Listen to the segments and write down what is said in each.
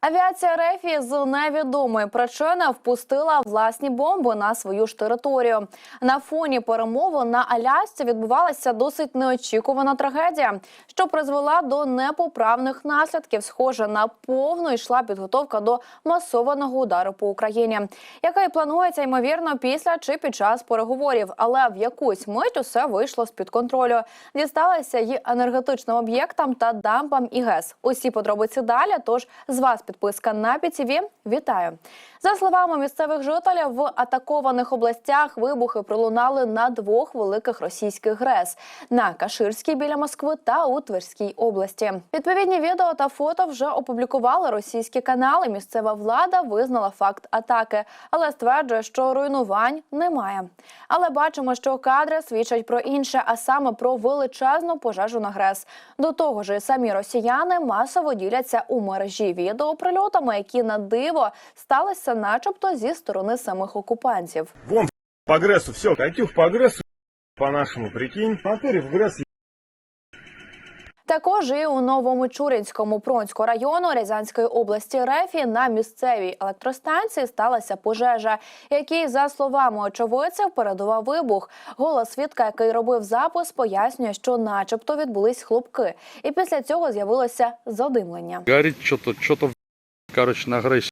Авіація Рефі з невідомої причини впустила власні бомби на свою ж територію. На фоні перемовин на Алясці відбувалася досить неочікувана трагедія, що призвела до непоправних наслідків. Схоже на повну йшла підготовка до масованого удару по Україні, який планується ймовірно після чи під час переговорів. Але в якусь мить усе вийшло з під контролю. Дісталося й енергетичним об'єктам та дамбам і ГЕС. Усі подробиці далі. Тож з вас підписка на ПІТІВІ. Вітаю. За словами місцевих жителів, в атакованих областях вибухи пролунали на двох великих російських ГРЕС на Каширській біля Москви та у Тверській області. Відповідні відео та фото вже опублікували російські канали. Місцева влада визнала факт атаки, але стверджує, що руйнувань немає. Але бачимо, що кадри свідчать про інше, а саме про величезну пожежу на ГРЕС. До того ж, і самі росіяни масово діляться у мережі відео прильотами, які на диво сталися, начебто, зі сторони самих окупантів. Вон по агрессу, все, Катюх по агрессу, по-нашему, прикинь. В натуре в агресс Також і у новому Чуринському Пронського району Рязанської області Рефі на місцевій електростанції сталася пожежа, якій, за словами очевидців, передував вибух. Голос свідка, який робив запис, пояснює, що, начебто, відбулись хлопки, і після цього з'явилося задимлення. Горит что-то, что-то, короче, на агрессии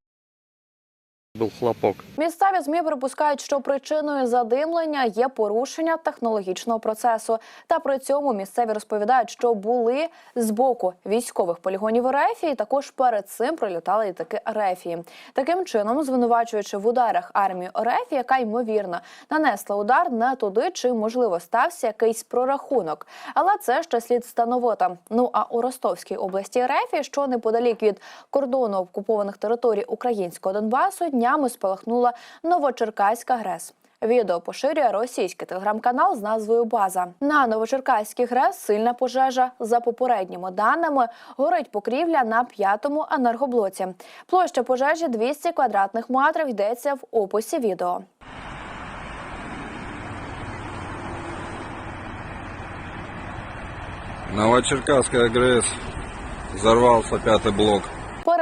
был хлопок. Місцеві змі припускають, що причиною задимлення є порушення технологічного процесу. Та при цьому місцеві розповідають, що були з боку військових полігонів Рефії. Також перед цим прилітали літаки Рефії. Таким чином, звинувачуючи в ударах армію Рефі, яка ймовірно нанесла удар не туди, чи можливо стався якийсь прорахунок. Але це ще слід встановити. Ну а у Ростовській області Рефі, що неподалік від кордону окупованих територій українського Донбасу, днями спалахнула Новочеркаська ГРЕС. Відео поширює російський телеграм-канал з назвою База. На Новочеркаській ГРЕС сильна пожежа. За попередніми даними горить покрівля на п'ятому енергоблоці. Площа пожежі 200 квадратних метрів йдеться в описі відео. Новочеркасская ГРЭС. Взорвался пятый блок.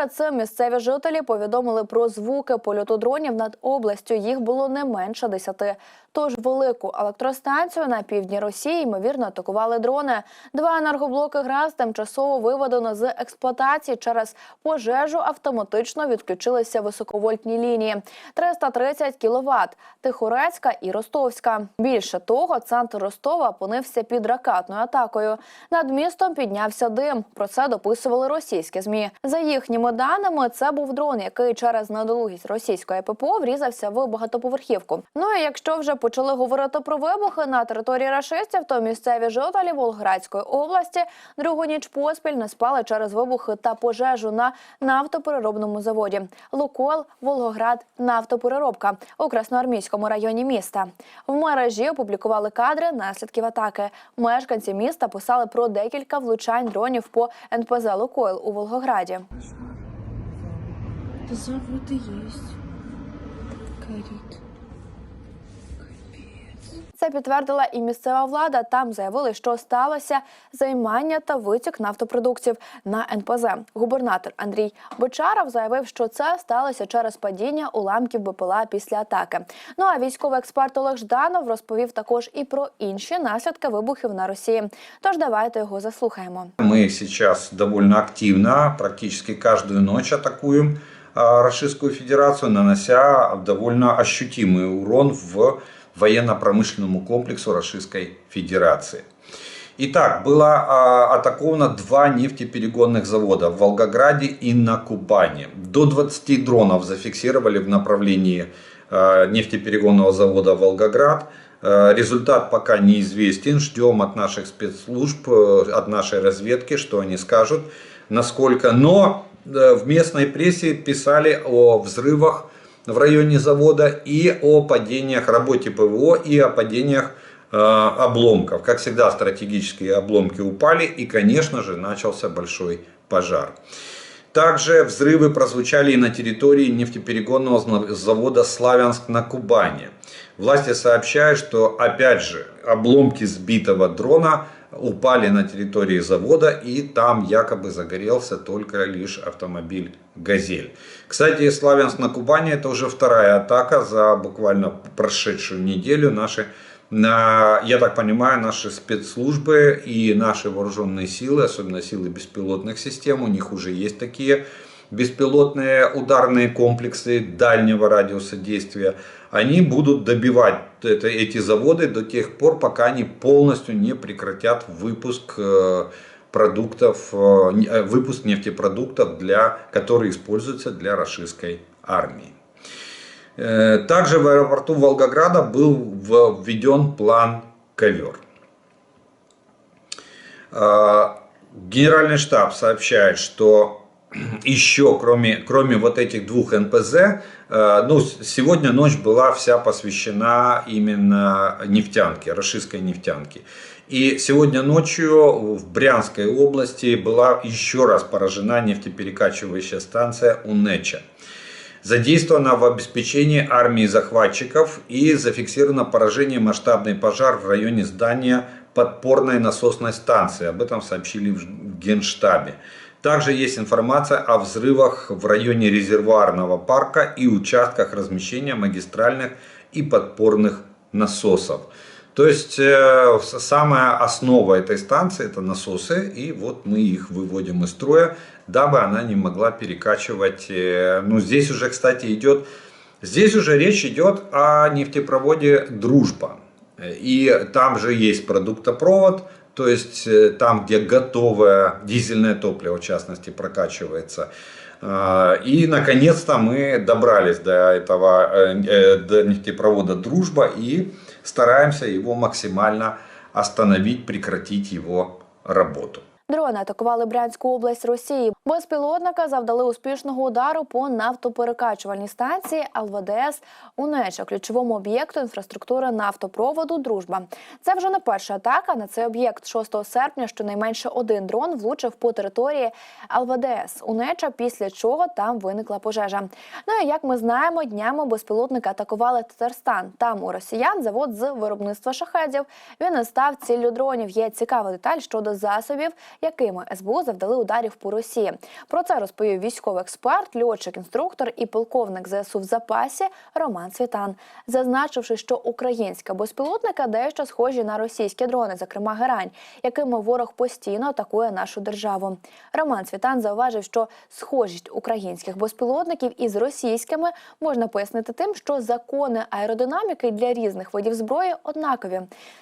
Перед цим місцеві жителі повідомили про звуки польоту дронів над областю. Їх було не менше десяти. Тож велику електростанцію на півдні Росії ймовірно атакували дрони. Два енергоблоки ГРАЗ тимчасово виведено з експлуатації через пожежу. Автоматично відключилися високовольтні лінії 330 кВт – Тихорецька і Ростовська. Більше того, центр Ростова опинився під ракетною атакою. Над містом піднявся дим. Про це дописували російські змі. За їхніми даними, це був дрон, який через недолугість російської ППО врізався в багатоповерхівку. Ну і якщо вже почали говорити про вибухи на території рашистів, то місцеві жителі Волгоградської області другу ніч поспіль не спали через вибухи та пожежу на нафтопереробному заводі. Лукойл, Волгоград, нафтопереробка у Красноармійському районі міста. В мережі опублікували кадри наслідків атаки. Мешканці міста писали про декілька влучань дронів по НПЗ Лукойл у Волгограді. Да заводы есть. Горит. Це підтвердила і місцева влада. Там заявили, що сталося займання та витік нафтопродуктів на НПЗ. Губернатор Андрій Бочаров заявив, що це сталося через падіння уламків БПЛА після атаки. Ну а військовий експерт Олег Жданов розповів також і про інші наслідки вибухів на Росії. Тож давайте його заслухаємо. Мы сейчас довольно активно, практически каждую ночь атакуем а, Российскую Федерацию, нанося довольно ощутимый урон в военно-промышленному комплексу Российской Федерации. Итак, было а, атаковано два нефтеперегонных завода в Волгограде и на Кубани. До 20 дронов зафиксировали в направлении а, нефтеперегонного завода Волгоград. Результат пока неизвестен. Ждем от наших спецслужб, э, от нашей разведки, что они скажут, насколько. Но в местной прессе писали о взрывах в районе завода и о падениях, работе ПВО и о падениях э, обломков. Как всегда, стратегические обломки упали и, конечно же, начался большой пожар. Также взрывы прозвучали и на территории нефтеперегонного завода «Славянск» на Кубани. Власти сообщают, что, опять же, обломки сбитого дрона упали на территории завода, и там якобы загорелся только лишь автомобиль «Газель». Кстати, Славянск на Кубани это уже вторая атака за буквально прошедшую неделю. Наши, на, я так понимаю, наши спецслужбы и наши вооруженные силы, особенно силы беспилотных систем, у них уже есть такие беспилотные ударные комплексы дальнего радиуса действия, они будут добивать это, эти заводы до тех пор, пока они полностью не прекратят выпуск э, продуктов, э, э, выпуск нефтепродуктов, для, которые используются для российской армии. Также в аэропорту Волгограда был введен план «Ковер». Генеральный штаб сообщает, что еще кроме, кроме вот этих двух НПЗ, э, ну, сегодня ночь была вся посвящена именно нефтянке, российской нефтянке. И сегодня ночью в Брянской области была еще раз поражена нефтеперекачивающая станция УНЭЧа задействована в обеспечении армии захватчиков и зафиксировано поражение масштабный пожар в районе здания подпорной насосной станции. Об этом сообщили в Генштабе. Также есть информация о взрывах в районе резервуарного парка и участках размещения магистральных и подпорных насосов. То есть э, самая основа этой станции это насосы, и вот мы их выводим из строя, дабы она не могла перекачивать. э, Ну здесь уже, кстати, идет, здесь уже речь идет о нефтепроводе Дружба, и там же есть продуктопровод, то есть э, там, где готовое дизельное топливо, в частности, прокачивается. А, И, наконец-то, мы добрались до этого э, э, до нефтепровода «Дружба» и стараемся его максимально остановить, прекратить его работу. Дрони атакували Брянську область Росії. Безпілотника завдали успішного удару по нафтоперекачувальній станції ЛВДС УНЕЧА, ключовому об'єкту інфраструктури нафтопроводу Дружба. Це вже не перша атака на цей об'єкт. 6 серпня щонайменше один дрон влучив по території ЛВДС УНЕЧА, після чого там виникла пожежа. Ну і як ми знаємо, днями безпілотника атакували Татарстан. Там у росіян завод з виробництва шахедів. Він не став ціллю дронів. Є цікава деталь щодо засобів, якими СБУ завдали ударів по Росії. Про це розповів військовий експерт, льотчик, інструктор і полковник ЗСУ в запасі Роман Цвітан, зазначивши, що українська безпілотника дещо схожі на російські дрони, зокрема герань, якими ворог постійно атакує нашу державу. Роман Цвітан зауважив, що схожість українських безпілотників із російськими можна пояснити тим, що закони аеродинаміки для різних видів зброї однакові.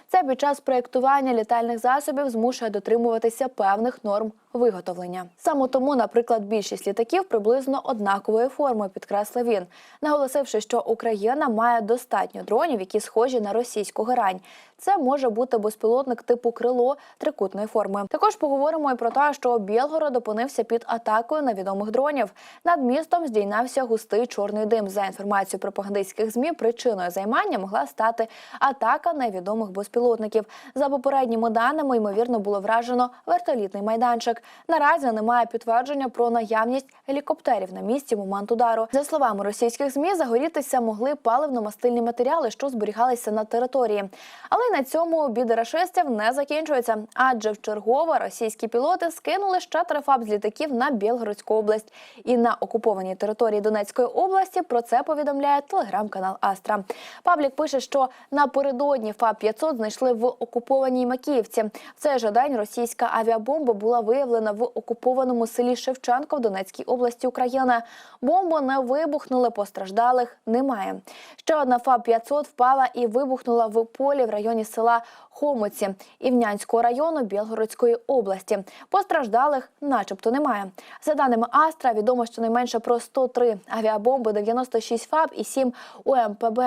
Це під час проєктування літальних засобів змушує дотримуватися певних норм виготовлення. Саме тому, наприклад, більшість літаків приблизно однакової форми, підкреслив він, наголосивши, що Україна має достатньо дронів, які схожі на російську герань. Це може бути безпілотник типу крило трикутної форми. Також поговоримо і про те, що Білгород опинився під атакою невідомих дронів. Над містом здійнався густий чорний дим. За інформацією пропагандистських змі, причиною займання могла стати атака невідомих безпілотників. За попередніми даними, ймовірно, було вражено вертолітний майданчик. Наразі немає підтвердження про наявність гелікоптерів на місці момент удару. За словами російських змі, загорітися могли паливно-мастильні матеріали, що зберігалися на території. Але на цьому біди рашистів не закінчуються, адже вчергове російські пілоти скинули ще три фаб з літаків на Білгородську область. І на окупованій території Донецької області про це повідомляє телеграм-канал Астра. Паблік пише, що напередодні ФАБ 500 знайшли в окупованій Макіївці. В цей же день російська авіабомба була виявлена в окупованому селі Шевченко в Донецькій області України. Бомби не вибухнули, постраждалих немає. Ще одна ФАБ 500 впала і вибухнула в полі в районі села Хомиці Івнянського району Білгородської області. Постраждалих, начебто, немає. За даними Астра, відомо щонайменше про 103 авіабомби, 96 ФАБ і 7 УМПБ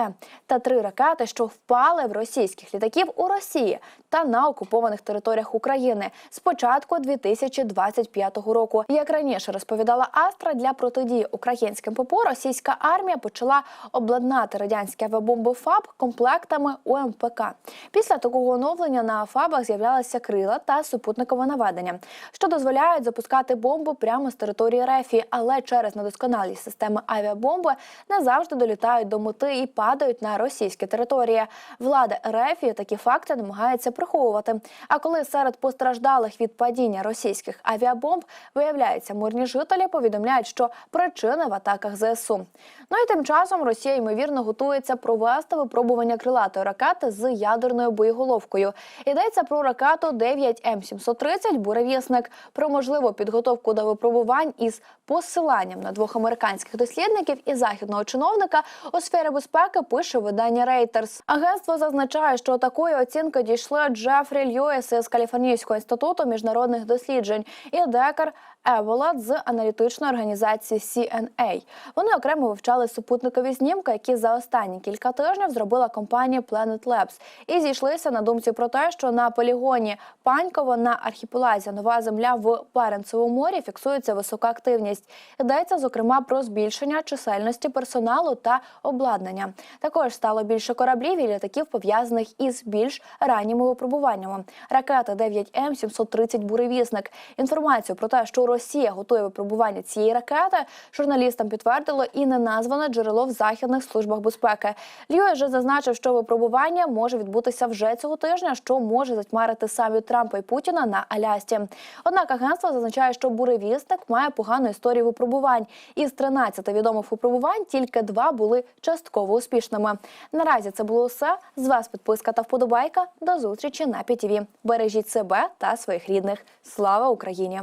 та три ракети, що впали в російських літаків у Росії та на окупованих територіях України з початку 2025 року. Як раніше розповідала Астра, для протидії українським ППО російська армія почала обладнати радянські авіабомби ФАБ комплектами УМПК. Після такого оновлення на фабах з'являлися крила та супутникове наведення, що дозволяють запускати бомби прямо з території Рефі, але через недосконалість системи авіабомби не завжди долітають до мети і падають на російські території. Влада Рефі такі факти намагається приховувати. А коли серед постраждалих від падіння російських авіабомб виявляється, мирні жителі повідомляють, що причини в атаках ЗСУ. Ну і тим часом Росія ймовірно готується провести випробування крилатої ракети з ядерною боєголовкою. Йдеться про ракету 9 М 730 буревісник, про можливу підготовку до випробувань із посиланням на двох американських дослідників і західного чиновника у сфері безпеки пише видання Reuters. Агентство зазначає, що такої оцінки дійшли Джефрі Льюіс із Каліфорнійського інституту міжнародних досліджень і Декар Еволат з аналітичної організації CNA. Вони окремо вивчали супутникові знімки, які за останні кілька тижнів зробила компанія Planet Labs, і зійшлися на думці про те, що на полігоні Паньково на архіпелазі Нова Земля в Баренцевому морі фіксується висока активність. Йдеться зокрема про збільшення чисельності персоналу та обладнання. Також стало більше кораблів і літаків пов'язаних із більш ранніми випробуваннями. Ракета 9 М 730 буревісник. Інформацію про те, що Росія готує випробування цієї ракети, журналістам підтвердило і неназване джерело в західних службах безпеки. Льюіс вже зазначив, що випробування може відбутися вже цього тижня, що може затьмарити саміт Трампа і Путіна на Алясці. Однак агентство зазначає, що буревісник має погану історію випробувань. Із 13 відомих випробувань тільки два були частково успішними. Наразі це було все. З вас підписка та вподобайка. До зустрічі на ПІТІВІ. Бережіть себе та своїх рідних. Слава Україні!